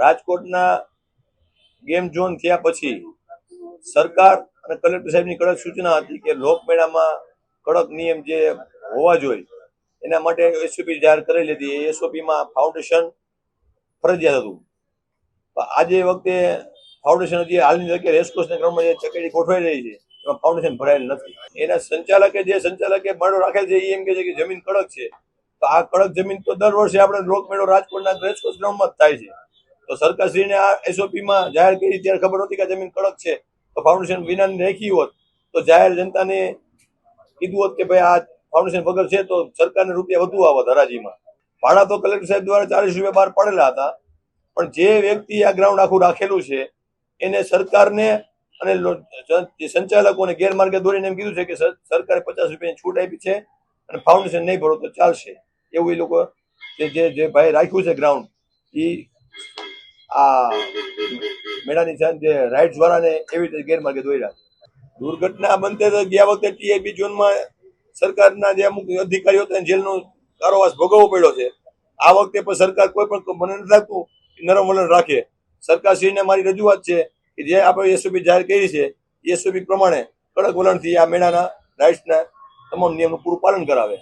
રાજકોટના game zone થયા પછી સરકાર અને કલેક્ટર સાહેબની કડક સૂચના હતી કે લોકમેળામાં કડક નિયમ જે હોવા જોઈએ, એના માટે એસઓપી જાહેર કરેલી હતી. એ એસઓપીમાં ફાઉન્ડેશન ફરજિયાત હતું. આજે વખતે ફાઉન્ડેશન હજી હાલની તકે રેસકોર્સના ક્રમમાં જે ચકેડી ગોઠવાઈ રહી છે, એમાં ફાઉન્ડેશન ભરાયેલ નથી. એના સંચાલકે જે સંચાલકે મળો રાખેલ છે એ એમ કે છે કે જમીન કડક છે. તો આ કડક જમીન તો દર વર્ષે આપણે લોકમેળો રાજકોટના રેસકોર્સ ગ્રાઉન્ડમાં જ થાય છે. તો સરકારશ્રીને આ એસઓપીમાં જાહેર કરી ત્યારે ખબર હતી કે જમીન કડક છે. તો ફાઉન્ડેશન વિનાની રાખી હોત તો જાહેર જનતાને કીધું હોત કે ભાઈ આ ફાઉન્ડેશન વગર છે તો સરકારને રૂપિયા વધુ આવત હરાજીમાં ભાડા તો કલેક્ટર સાહેબ દ્વારા ચાલીસ રૂપિયા બહાર પડેલા હતા. પણ જે વ્યક્તિ આ ગ્રાઉન્ડ આખું રાખેલું છે, એને સરકારને અને સંચાલકોને ગેરમાર્ગે દોરીને એમ કીધું છે કે સર- સરકારે પચાસ રૂપિયાની છૂટ આપી છે અને ફાઉન્ડેશન નહીં ભરો તો ચાલશે. એવું એ લોકો જે જે ભાઈ રાખ્યું છે ગ્રાઉન્ડ એ આ મેળાની સામે જે રાઇડ્સ વાળાને એવી રીતે ગેરમાર્ગે દોર્યા. છે દુર્ઘટના બનતે તો ગયા વખતે ટીઆઈબી ઝોનમાં સરકારના જે અમુક અધિકારીઓ હતા જેલનો કારોવાસ ભોગવવો પડ્યો છે. આ વખતે પણ સરકાર કોઈ પણ મને નથી લાગતું નરમ વલણ રાખે. સરકારશ્રીને મારી રજૂઆત છે કે જે આપણે એસઓપી જાહેર કરી છે એસઓપી પ્રમાણે કડક વલણથી આ મેળાના રાઇટ્સના તમામ નિયમનું પૂરું પાલન કરાવે.